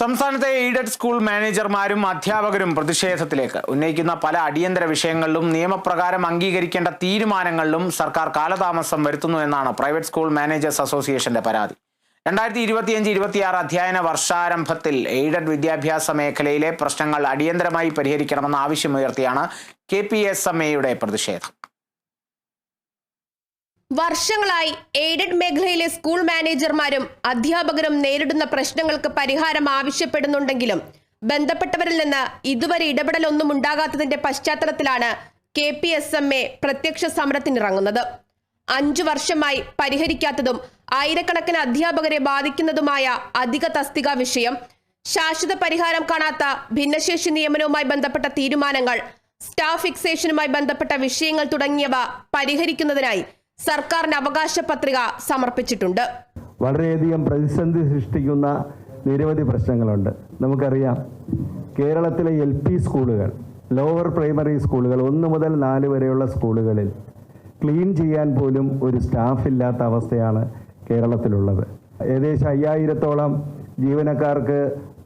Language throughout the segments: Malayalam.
സംസ്ഥാനത്തെ എയ്ഡഡ് സ്കൂൾ മാനേജർമാരും അധ്യാപകരും പ്രതിഷേധത്തിലേക്ക്. ഉന്നയിക്കുന്ന പല അടിയന്തര വിഷയങ്ങളിലും നിയമപ്രകാരം അംഗീകരിക്കേണ്ട തീരുമാനങ്ങളിലും സർക്കാർ കാലതാമസം വരുത്തുന്നു എന്നാണ് പ്രൈവറ്റ് സ്കൂൾ മാനേജേഴ്സ് അസോസിയേഷന്റെ പരാതി. രണ്ടായിരത്തി ഇരുപത്തിയഞ്ച് ഇരുപത്തിയാറ് അധ്യയന വർഷാരംഭത്തിൽ എയ്ഡഡ് വിദ്യാഭ്യാസ മേഖലയിലെ പ്രശ്നങ്ങൾ അടിയന്തരമായി പരിഹരിക്കണമെന്ന ആവശ്യമുയർത്തിയാണ് കെ പി എസ് എം എയുടെ പ്രതിഷേധം. വർഷങ്ങളായി എയ്ഡഡ് മേഖലയിലെ സ്കൂൾ മാനേജർമാരും അധ്യാപകരും നേരിടുന്ന പ്രശ്നങ്ങൾക്ക് പരിഹാരം ആവശ്യപ്പെടുന്നുണ്ടെങ്കിലും ബന്ധപ്പെട്ടവരിൽ നിന്ന് ഇതുവരെ ഇടപെടലൊന്നും ഉണ്ടാകാത്തതിന്റെ പശ്ചാത്തലത്തിലാണ് K P S M A പ്രത്യക്ഷ സമരത്തിനിറങ്ങുന്നത്. അഞ്ചു വർഷമായി പരിഹരിക്കാത്തതും ആയിരക്കണക്കിന് അധ്യാപകരെ ബാധിക്കുന്നതുമായ അധിക തസ്തിക വിഷയം ശാശ്വത പരിഹാരം കാണാത്ത ഭിന്നശേഷി നിയമനവുമായി ബന്ധപ്പെട്ട തീരുമാനങ്ങൾ സ്റ്റാഫ് ഫിക്സേഷനുമായി ബന്ധപ്പെട്ട വിഷയങ്ങൾ തുടങ്ങിയവ പരിഹരിക്കുന്നതിനായി സർക്കാരിന് അവകാശ പത്രിക സമർപ്പിച്ചിട്ടുണ്ട്. വളരെയധികം പ്രതിസന്ധി സൃഷ്ടിക്കുന്ന നിരവധി പ്രശ്നങ്ങളുണ്ട്. നമുക്കറിയാം കേരളത്തിലെ എൽ പി സ്കൂളുകൾ ലോവർ പ്രൈമറി സ്കൂളുകൾ ഒന്ന് മുതൽ നാല് വരെയുള്ള സ്കൂളുകളിൽ ക്ലീൻ ചെയ്യാൻ പോലും ഒരു സ്റ്റാഫ് ഇല്ലാത്ത അവസ്ഥയാണ് കേരളത്തിലുള്ളത്. ഏകദേശം അയ്യായിരത്തോളം ജീവനക്കാർക്ക്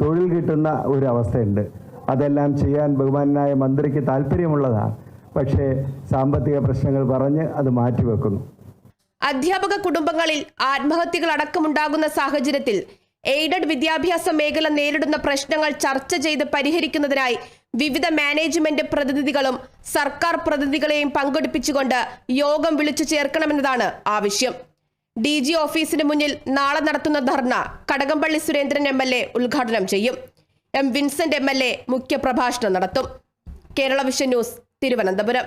തൊഴിൽ കിട്ടുന്ന ഒരു അവസ്ഥയുണ്ട്. അതെല്ലാം ചെയ്യാൻ ബഹുമാനായ മന്ത്രിക്ക് താല്പര്യമുള്ളതാണ്. പക്ഷേ സാമ്പത്തിക പ്രശ്നങ്ങൾ പറഞ്ഞ് അത് മാറ്റിവെക്കുന്നു. അധ്യാപക കുടുംബങ്ങളിൽ ആത്മഹത്യകൾ അടക്കമുണ്ടാകുന്ന സാഹചര്യത്തിൽ എയ്ഡഡ് വിദ്യാഭ്യാസ മേഖല നേരിടുന്ന പ്രശ്നങ്ങൾ ചർച്ച ചെയ്ത് പരിഹരിക്കുന്നതിനായി വിവിധ മാനേജ്മെന്റ് പ്രതിനിധികളും സർക്കാർ പ്രതിനിധികളെയും പങ്കെടുപ്പിച്ചുകൊണ്ട് യോഗം വിളിച്ചു ചേർക്കണമെന്നതാണ് ആവശ്യം. ഡി ജി ഓഫീസിന് മുന്നിൽ നാളെ നടത്തുന്ന ധർണ Kadakampally Surendran M L A ഉദ്ഘാടനം ചെയ്യും. M Vincent M L A മുഖ്യപ്രഭാഷണം നടത്തും. Kerala vision news Thiruvananthapuram.